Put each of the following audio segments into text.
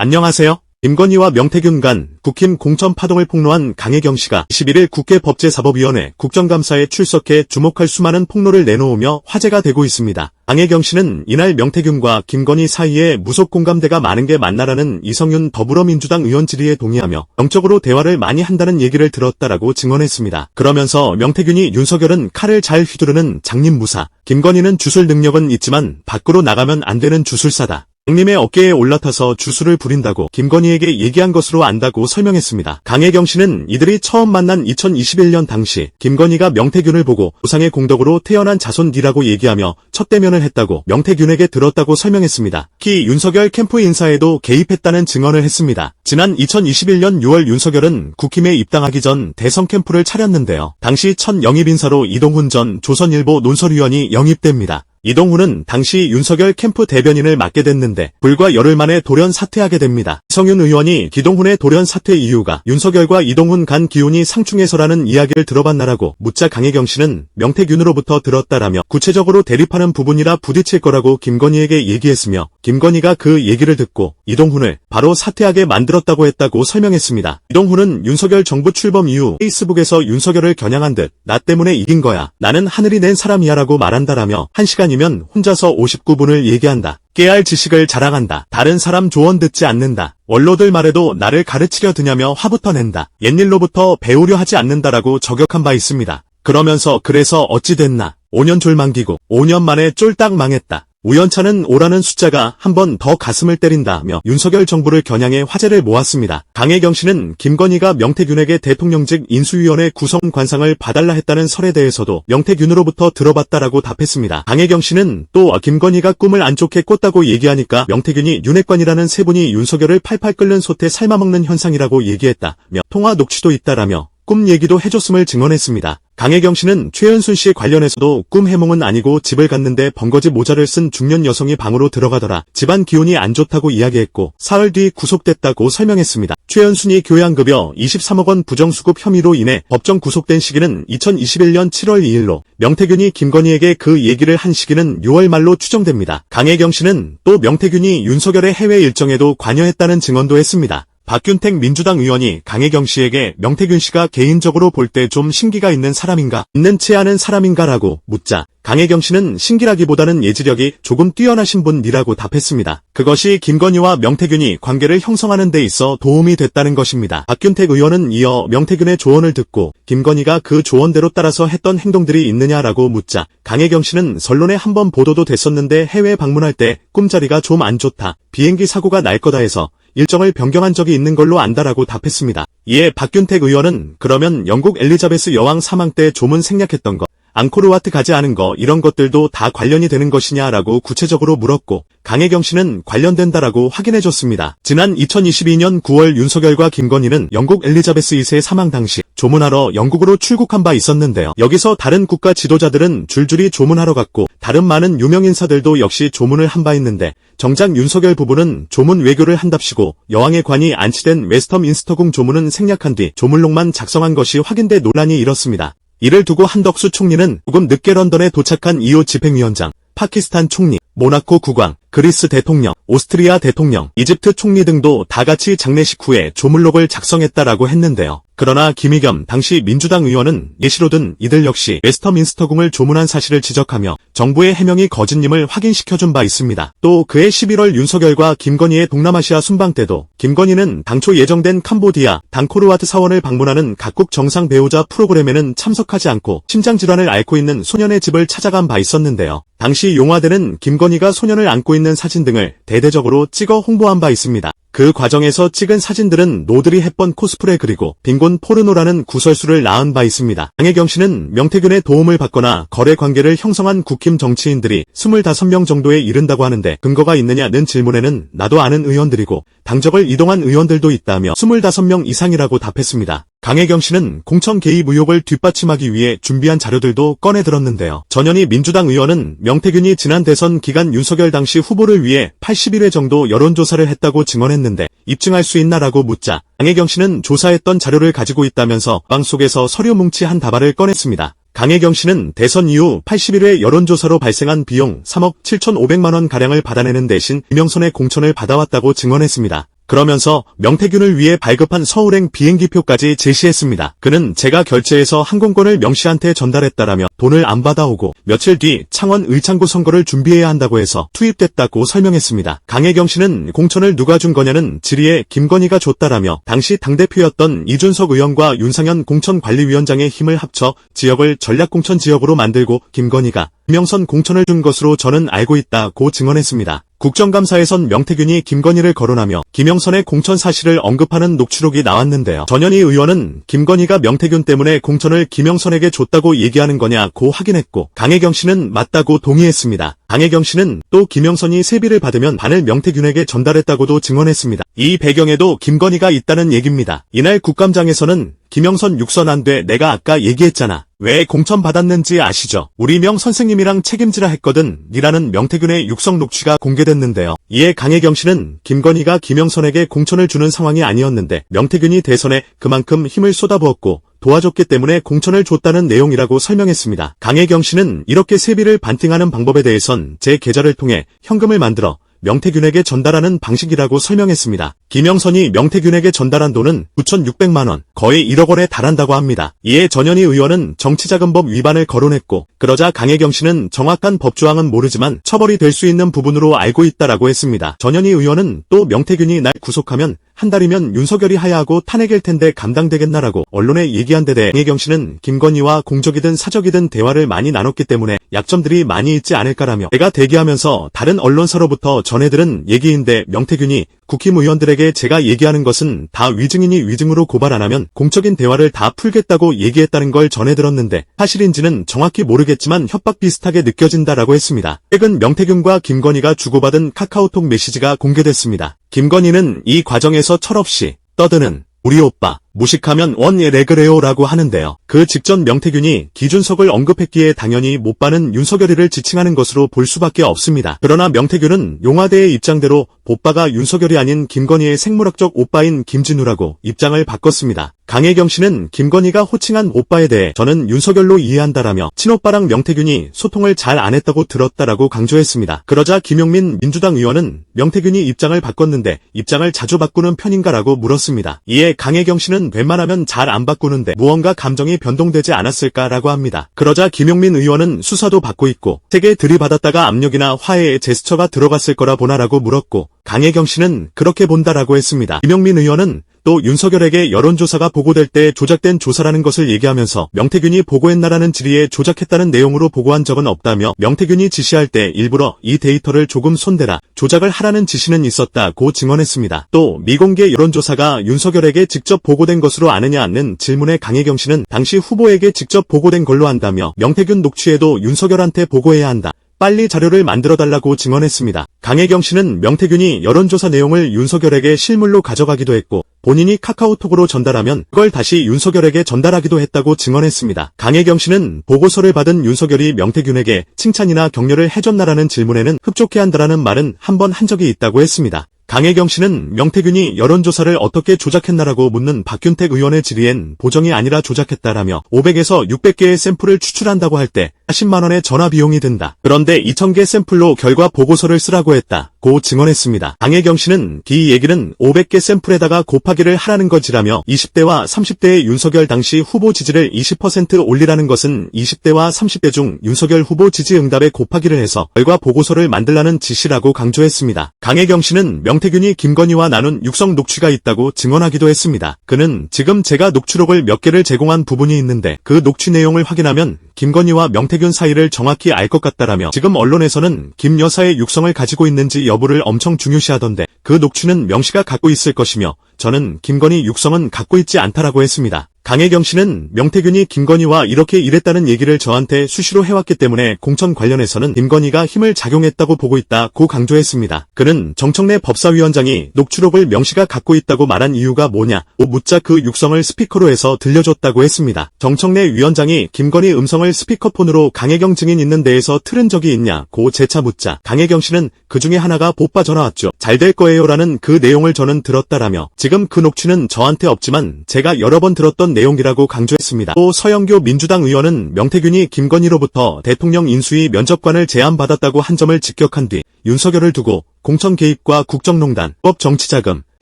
안녕하세요. 김건희와 명태균 간 국힘 공천 파동을 폭로한 강혜경 씨가 11일 국회 법제사법위원회 국정감사에 출석해 주목할 수많은 폭로를 내놓으며 화제가 되고 있습니다. 강혜경 씨는 이날 명태균과 김건희 사이에 무속 공감대가 많은 게 맞나라는 이성윤 더불어민주당 의원 질의에 동의하며 영적으로 대화를 많이 한다는 얘기를 들었다라고 증언했습니다. 그러면서 명태균이 윤석열은 칼을 잘 휘두르는 장님무사, 김건희는 주술 능력은 있지만 밖으로 나가면 안 되는 주술사다. 장님의 어깨에 올라타서 주술을 부린다고 김건희에게 얘기한 것으로 안다고 설명했습니다. 강혜경 씨는 이들이 처음 만난 2021년 당시 김건희가 명태균을 보고 우상의 공덕으로 태어난 자손이라고 얘기하며 첫 대면을 했다고 명태균에게 들었다고 설명했습니다. 특히 윤석열 캠프 인사에도 개입했다는 증언을 했습니다. 지난 2021년 6월 윤석열은 국힘에 입당하기 전 대선 캠프를 차렸는데요. 당시 첫 영입 인사로 이동훈 전 조선일보 논설위원이 영입됩니다. 이동훈은 당시 윤석열 캠프 대변인을 맡게 됐는데 불과 열흘 만에 돌연 사퇴하게 됩니다. 성윤 의원이 기동훈의 돌연 사퇴 이유가 윤석열과 이동훈 간 기운이 상충해서라는 이야기를 들어봤나라고 묻자 강혜경 씨는 명태균으로부터 들었다라며 구체적으로 대립하는 부분이라 부딪힐 거라고 김건희에게 얘기했으며 김건희가 그 얘기를 듣고 이동훈을 바로 사퇴하게 만들었다고 했다고 설명했습니다. 이동훈은 윤석열 정부 출범 이후 페이스북에서 윤석열을 겨냥한 듯 나 때문에 이긴 거야. 나는 하늘이 낸 사람이야 라고 말한다라며 한 시간 이면 혼자서 59분을 얘기한다. 깨알 지식을 자랑한다. 다른 사람 조언 듣지 않는다. 원로들 말에도 나를 가르치려 드냐며 화부터 낸다. 옛일로부터 배우려 하지 않는다라고 저격한 바 있습니다. 그러면서 그래서 어찌 됐나. 5년 졸만기고 5년 만에 쫄딱 망했다. 우연차는 오라는 숫자가 한 번 더 가슴을 때린다며 윤석열 정부를 겨냥해 화제를 모았습니다. 강혜경 씨는 김건희가 명태균에게 대통령직 인수위원회 구성 관상을 봐달라 했다는 설에 대해서도 명태균으로부터 들어봤다라고 답했습니다. 강혜경 씨는 또 김건희가 꿈을 안 좋게 꿨다고 얘기하니까 명태균이 윤핵관이라는 세 분이 윤석열을 팔팔 끓는 솥에 삶아먹는 현상이라고 얘기했다며 통화 녹취도 있다라며 꿈 얘기도 해줬음을 증언했습니다. 강혜경 씨는 최은순 씨 관련해서도 꿈 해몽은 아니고 집을 갔는데 번거지 모자를 쓴 중년 여성이 방으로 들어가더라. 집안 기운이 안 좋다고 이야기했고 사흘 뒤 구속됐다고 설명했습니다. 최은순이 교양급여 23억 원 부정수급 혐의로 인해 법정 구속된 시기는 2021년 7월 2일로 명태균이 김건희에게 그 얘기를 한 시기는 6월 말로 추정됩니다. 강혜경 씨는 또 명태균이 윤석열의 해외 일정에도 관여했다는 증언도 했습니다. 박균택 민주당 의원이 강혜경 씨에게 명태균 씨가 개인적으로 볼 때 좀 신기가 있는 사람인가, 있는 채 하는 사람인가라고 묻자 강혜경 씨는 신기라기보다는 예지력이 조금 뛰어나신 분이라고 답했습니다. 그것이 김건희와 명태균이 관계를 형성하는 데 있어 도움이 됐다는 것입니다. 박균택 의원은 이어 명태균의 조언을 듣고 김건희가 그 조언대로 따라서 했던 행동들이 있느냐라고 묻자 강혜경 씨는 선론에 한 번 보도도 됐었는데 해외 방문할 때 꿈자리가 좀 안 좋다. 비행기 사고가 날 거다 해서 일정을 변경한 적이 있는 걸로 안다라고 답했습니다. 이에 박균택 의원은 그러면 영국 엘리자베스 여왕 사망 때 조문 생략했던 것, 앙코르와트 가지 않은 거 이런 것들도 다 관련이 되는 것이냐라고 구체적으로 물었고 강혜경 씨는 관련된다라고 확인해줬습니다. 지난 2022년 9월 윤석열과 김건희는 영국 엘리자베스 2세 사망 당시 조문하러 영국으로 출국한 바 있었는데요. 여기서 다른 국가 지도자들은 줄줄이 조문하러 갔고 다른 많은 유명 인사들도 역시 조문을 한 바 있는데 정작 윤석열 부부는 조문 외교를 한답시고 여왕의 관이 안치된 웨스터민스터궁 조문은 생략한 뒤 조문록만 작성한 것이 확인돼 논란이 일었습니다. 이를 두고 한덕수 총리는 조금 늦게 런던에 도착한 이호 집행위원장, 파키스탄 총리, 모나코 국왕, 그리스 대통령, 오스트리아 대통령, 이집트 총리 등도 다 같이 장례식 후에 조물록을 작성했다라고 했는데요. 그러나 김의겸 당시 민주당 의원은 예시로 든 이들 역시 웨스터민스터궁을 조문한 사실을 지적하며 정부의 해명이 거짓임을 확인시켜준 바 있습니다. 또 그해 11월 윤석열과 김건희의 동남아시아 순방 때도 김건희는 당초 예정된 캄보디아, 당코르와트 사원을 방문하는 각국 정상 배우자 프로그램에는 참석하지 않고 심장질환을 앓고 있는 소년의 집을 찾아간 바 있었는데요. 당시 용화대는 김건희 가 소년을 안고 있는 사진 등을 대대적으로 찍어 홍보한 바 있습니다. 그 과정에서 찍은 사진들은 노들이 햇번 코스프레 그리고 빈곤 포르노라는 구설수를 낳은 바 있습니다. 강혜경 씨는 명태균의 도움을 받거나 거래 관계를 형성한 국힘 정치인들이 25명 정도에 이른다고 하는데 근거가 있느냐는 질문에는 나도 아는 의원들이고 당적을 이동한 의원들도 있다며 25명 이상이라고 답했습니다. 강혜경 씨는 공천 개입 의혹을 뒷받침하기 위해 준비한 자료들도 꺼내 들었는데요. 전현희 민주당 의원은 명태균이 지난 대선 기간 윤석열 당시 후보를 위해 81회 정도 여론조사를 했다고 증언했는데 입증할 수 있나라고 묻자 강혜경 씨는 조사했던 자료를 가지고 있다면서 방 속에서 서류 뭉치 한 다발을 꺼냈습니다. 강혜경 씨는 대선 이후 81회 여론조사로 발생한 비용 3억 7,500만 원 가량을 받아내는 대신 이명선의 공천을 받아왔다고 증언했습니다. 그러면서 명태균을 위해 발급한 서울행 비행기표까지 제시했습니다. 그는 제가 결제해서 항공권을 명씨한테 전달했다라며 돈을 안 받아오고 며칠 뒤 창원 의창구 선거를 준비해야 한다고 해서 투입됐다고 설명했습니다. 강혜경 씨는 공천을 누가 준 거냐는 질의에 김건희가 줬다라며 당시 당대표였던 이준석 의원과 윤상현 공천관리위원장의 힘을 합쳐 지역을 전략공천 지역으로 만들고 김건희가 김영선 공천을 준 것으로 저는 알고 있다고 증언했습니다. 국정감사에선 명태균이 김건희를 거론하며 김영선의 공천 사실을 언급하는 녹취록이 나왔는데요. 전현희 의원은 김건희가 명태균 때문에 공천을 김영선에게 줬다고 얘기하는 거냐고 확인했고 강혜경 씨는 맞다고 동의했습니다. 강혜경 씨는 또 김영선이 세비를 받으면 반을 명태균에게 전달했다고도 증언했습니다. 이 배경에도 김건희가 있다는 얘기입니다. 이날 국감장에서는 김영선 육선 안 돼 내가 아까 얘기했잖아. 왜 공천 받았는지 아시죠? 우리 명 선생님이랑 책임지라 했거든. 이라는 명태균의 육성 녹취가 공개됐는데요. 이에 강혜경 씨는 김건희가 김영선에게 공천을 주는 상황이 아니었는데 명태균이 대선에 그만큼 힘을 쏟아부었고 도와줬기 때문에 공천을 줬다는 내용이라고 설명했습니다. 강혜경 씨는 이렇게 세비를 반띵하는 방법에 대해선 제 계좌를 통해 현금을 만들어 명태균에게 전달하는 방식이라고 설명했습니다. 김영선이 명태균에게 전달한 돈은 9,600만원, 거의 1억 원에 달한다고 합니다. 이에 전현희 의원은 정치자금법 위반을 거론했고, 그러자 강혜경 씨는 정확한 법조항은 모르지만 처벌이 될 수 있는 부분으로 알고 있다라고 했습니다. 전현희 의원은 또 명태균이 날 구속하면 한 달이면 윤석열이 하야하고 탄핵일 텐데 감당되겠나라고 언론에 얘기한 데 대해 강혜경 씨는 김건희와 공적이든 사적이든 대화를 많이 나눴기 때문에 약점들이 많이 있지 않을까라며 제가 대기하면서 다른 언론사로부터 전해들은 얘기인데 명태균이 국힘의원들에게 제가 얘기하는 것은 다 위증이니 위증으로 고발 안 하면 공적인 대화를 다 풀겠다고 얘기했다는 걸 전해 들었는데 사실인지는 정확히 모르겠지만 협박 비슷하게 느껴진다라고 했습니다. 최근 명태균과 김건희가 주고받은 카카오톡 메시지가 공개됐습니다. 김건희는 이 과정에서 철없이 떠드는 우리 오빠 무식하면 원예 레그레오라고 하는데요. 그 직전 명태균이 기준석을 언급했기에 당연히 못 받는 윤석열이를 지칭하는 것으로 볼 수밖에 없습니다. 그러나 명태균은 용화대의 입장대로 오빠가 윤석열이 아닌 김건희의 생물학적 오빠인 김진우라고 입장을 바꿨습니다. 강혜경 씨는 김건희가 호칭한 오빠에 대해 저는 윤석열로 이해한다라며 친오빠랑 명태균이 소통을 잘 안 했다고 들었다라고 강조했습니다. 그러자 김용민 민주당 의원은 명태균이 입장을 바꿨는데 입장을 자주 바꾸는 편인가라고 물었습니다. 이에 강혜경 씨는 웬만하면 잘 안 바꾸는데 무언가 감정이 변동되지 않았을까라고 합니다. 그러자 김용민 의원은 수사도 받고 있고 세게 들이받았다가 압력이나 화해의 제스처가 들어갔을 거라 보나라고 물었고 강혜경 씨는 그렇게 본다라고 했습니다. 김용민 의원은 또 윤석열에게 여론조사가 보고될 때 조작된 조사라는 것을 얘기하면서 명태균이 보고했나라는 질의에 조작했다는 내용으로 보고한 적은 없다며 명태균이 지시할 때 일부러 이 데이터를 조금 손대라 조작을 하라는 지시는 있었다고 증언했습니다. 또 미공개 여론조사가 윤석열에게 직접 보고된 것으로 아느냐 는 질문에 강혜경 씨는 당시 후보에게 직접 보고된 걸로 한다며 명태균 녹취에도 윤석열한테 보고해야 한다. 빨리 자료를 만들어달라고 증언했습니다. 강혜경 씨는 명태균이 여론조사 내용을 윤석열에게 실물로 가져가기도 했고 본인이 카카오톡으로 전달하면 그걸 다시 윤석열에게 전달하기도 했다고 증언했습니다. 강혜경 씨는 보고서를 받은 윤석열이 명태균에게 칭찬이나 격려를 해줬나라는 질문에는 흡족해한다라는 말은 한 번한 적이 있다고 했습니다. 강혜경 씨는 명태균이 여론조사를 어떻게 조작했나라고 묻는 박균택 의원의 질의엔 보정이 아니라 조작했다라며 500에서 600개의 샘플을 추출한다고 할 때 40만원의 전화 비용이 든다. 그런데 2000개 샘플로 결과 보고서를 쓰라고 했다. 고 증언했습니다. 강혜경 씨는 이 얘기는 500개 샘플에다가 곱하기를 하라는 것이라며 20대와 30대의 윤석열 당시 후보 지지를 20% 올리라는 것은 20대와 30대 중 윤석열 후보 지지 응답에 곱하기를 해서 결과 보고서를 만들라는 지시라고 강조했습니다. 강혜경 씨는 명 명태균이 김건희와 나눈 육성 녹취가 있다고 증언하기도 했습니다. 그는 지금 제가 녹취록을 몇 개를 제공한 부분이 있는데 그 녹취 내용을 확인하면 김건희와 명태균 사이를 정확히 알 것 같다라며 지금 언론에서는 김 여사의 육성을 가지고 있는지 여부를 엄청 중요시하던데 그 녹취는 명시가 갖고 있을 것이며 저는 김건희 육성은 갖고 있지 않다라고 했습니다. 강혜경 씨는 명태균이 김건희와 이렇게 일했다는 얘기를 저한테 수시로 해왔기 때문에 공천 관련해서는 김건희가 힘을 작용했다고 보고 있다고 강조했습니다. 그는 정청래 법사위원장이 녹취록을 명시가 갖고 있다고 말한 이유가 뭐냐 오 묻자 그 육성을 스피커로 해서 들려줬다고 했습니다. 정청래 위원장이 김건희 음성을 스피커폰으로 강혜경 증인 있는 데에서 틀은 적이 있냐고 재차 묻자 강혜경 씨는 그 중에 하나가 보빠 전화 왔죠. 잘 될 거예요라는 그 내용을 저는 들었다라며 지금 그 녹취는 저한테 없지만 제가 여러 번 들었던 내용이라고 강조했습니다. 또 서영교 민주당 의원은 명태균이 김건희로부터 대통령 인수위 면접관을 제안받았다고 한 점을 직격한 뒤 윤석열을 두고 공천 개입과 국정농단, 법 정치자금,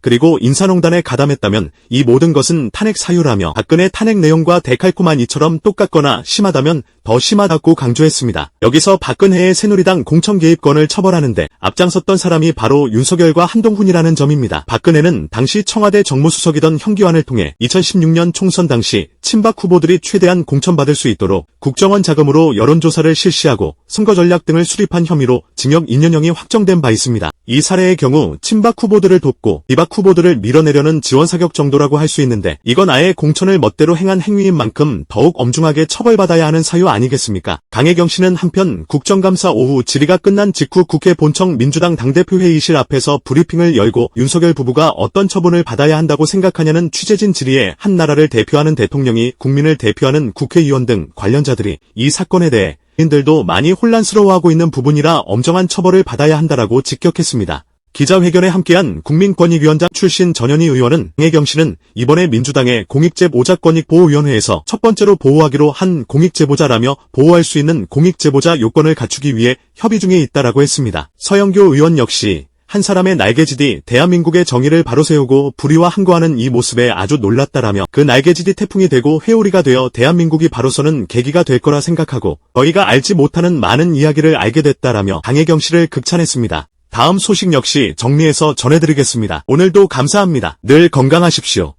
그리고 인사농단에 가담했다면 이 모든 것은 탄핵 사유라며 박근혜 탄핵 내용과 데칼코만 이처럼 똑같거나 심하다면 더 심하다고 강조했습니다. 여기서 박근혜의 새누리당 공천 개입권을 처벌하는데 앞장섰던 사람이 바로 윤석열과 한동훈이라는 점입니다. 박근혜는 당시 청와대 정무수석이던 형기환을 통해 2016년 총선 당시 친박 후보들이 최대한 공천받을 수 있도록 국정원 자금으로 여론조사를 실시하고 선거 전략 등을 수립한 혐의로 징역 2년형이 확정된 바 있습니다. 이 사례의 경우 친박 후보들을 돕고 비박 후보들을 밀어내려는 지원 사격 정도라고 할 수 있는데 이건 아예 공천을 멋대로 행한 행위인 만큼 더욱 엄중하게 처벌받아야 하는 사유 아니겠습니까? 강혜경 씨는 한편 국정감사 오후 질의가 끝난 직후 국회 본청 민주당 당대표 회의실 앞에서 브리핑을 열고 윤석열 부부가 어떤 처분을 받아야 한다고 생각하냐는 취재진 질의에 한 나라를 대표하는 대통령이 국민을 대표하는 국회의원 등 관련자들이 이 사건에 대해 인들도 많이 혼란스러워하고 있는 부분이라 엄정한 처벌을 받아야 한다라고 직격했습니다. 기자회견에 함께한 국민권익위원장 출신 전현희 의원은 강혜경 씨는 이번에 민주당의 공익제보자 권익보호위원회에서 첫 번째로 보호하기로 한 공익제보자라며 보호할 수 있는 공익제보자 요건을 갖추기 위해 협의 중에 있다라고 했습니다. 서영교 의원 역시 한 사람의 날개짓이 대한민국의 정의를 바로 세우고 불의와 항거하는 이 모습에 아주 놀랐다라며 그 날개짓이 태풍이 되고 회오리가 되어 대한민국이 바로 서는 계기가 될 거라 생각하고 저희가 알지 못하는 많은 이야기를 알게 됐다라며 강혜경 씨를 극찬했습니다. 다음 소식 역시 정리해서 전해드리겠습니다. 오늘도 감사합니다. 늘 건강하십시오.